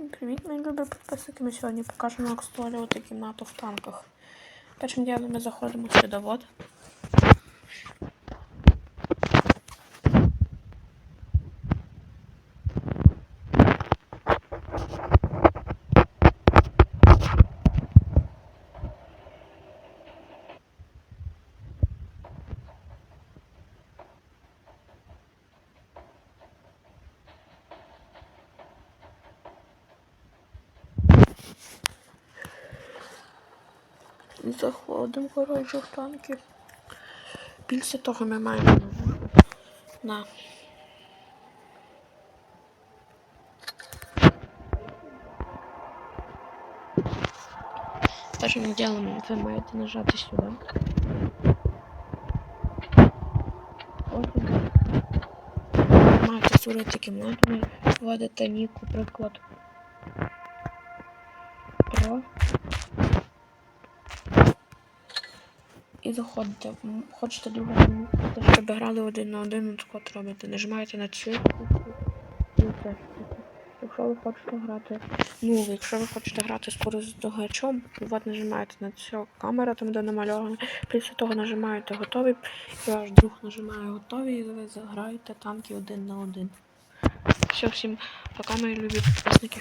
Всім привіт, мої любі підписники. Ми сьогодні покажемо, як створювати кімнату в танках. Першим ділом ми заходимо в слідовод. Заходимо, коротше, в танки. Більше того ми маємо на. Першим ділом ви маєте нажати сюди. Маєте створити кімнату, вводите нік, наприклад. Про. І заходите. Хочете другу гру, щоб грали один на один, от от робите. Нажимаєте на цю і цю. Якщо ви хочете грати, ну, якщо ви хочете грати з споряджувачем, от нажимаєте на цю камеру, там де намальовано. Після того нажимаєте готовий, і ваш друг нажимає готовий, і ви заграєте танки один на один. Все, всім пока, мої любі підписники.